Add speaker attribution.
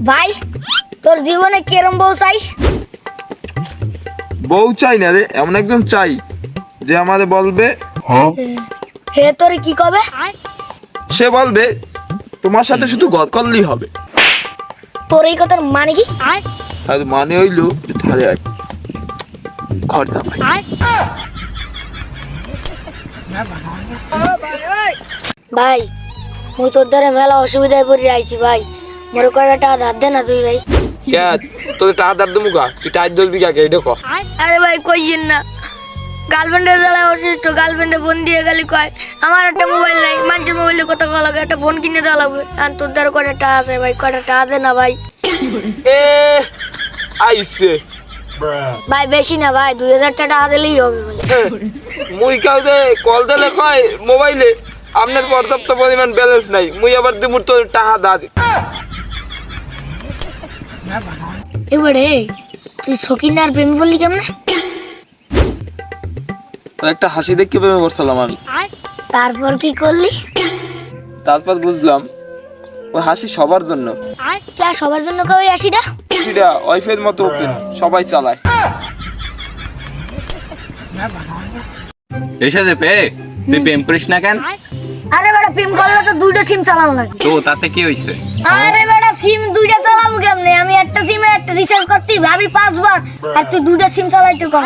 Speaker 1: ভাই তোর জীবনে কেরম বউ চাই?
Speaker 2: বউ চাই না রে এমন একজন চাই যে আমাদের বলবে
Speaker 1: হে তোর কি কবে?
Speaker 2: সে বলবে তোমার সাথে শুধু গদ করলেই হবে।
Speaker 1: তোর এই কথার মানে কি?
Speaker 2: আর মানে হইল যে ধারে আয় খরচা ভাই
Speaker 1: ভাই মুই তোর দ্বারা মেলা অসুবিধায় পড়ে আইছি ভাই। মোর কয়টা টাকা ধার দে না তুই ভাই।
Speaker 2: কে? তোদের টাকা দার দেবো গা। তুই টাইট ধরবি কাকে এটা কর
Speaker 1: আরে ভাই কইয়েন না। গার্লফ্রেন্ডের জ্বালায় অসুস্থ। গার্লফ্রেন্ডে ফোন দিয়ে গেলি কয় আমার একটা মোবাইল নাই। মানুষের মোবাইলে কথা কওয়া লাগে একটা ফোন কিনে দেওয়া লাগবে। আর তোর দ্বারা কয়টা টাকা আছে ভাই? কয়টা টাকা দে না ভাই?
Speaker 2: এ আইসে
Speaker 1: ভাই বেশি না ভাই দুই হাজার টাকা দিলেই হবে ভাই।
Speaker 2: মুই কাউকে কল দিলে কয় মোবাইলে আপনার পর্যাপ্ত পরিমাণ ব্যালেন্স নাই। মুই আবার দিব তোর টাকা দাদি
Speaker 1: এবারে তুই সকিনার প্রেম বললি কেমনে?
Speaker 2: একটা হাসি দেখে প্রেমে করছিলাম আমি।
Speaker 1: তারপর কি করলি?
Speaker 2: তারপর বুঝলাম ওই হাসি সবার জন্য।
Speaker 1: কে সবার জন্য কবে আসিটা
Speaker 2: সেটা ওয়াইফের মতো ওপেন সবাই চালায়।
Speaker 3: এসে পে তুই প্রেম করিস না কেন?
Speaker 1: আরে বেটা প্রেম করলে তো দুইটা সিম চালানো লাগে।
Speaker 3: তো তাতে কি হয়েছে
Speaker 1: আরে সিম দুইটা চালাবো কেমনে? আমি একটা সিমে একটা রিচার্জ করতে ভাবি পাঁচবার। আর তুই দুইটা সিম চালাইতে কম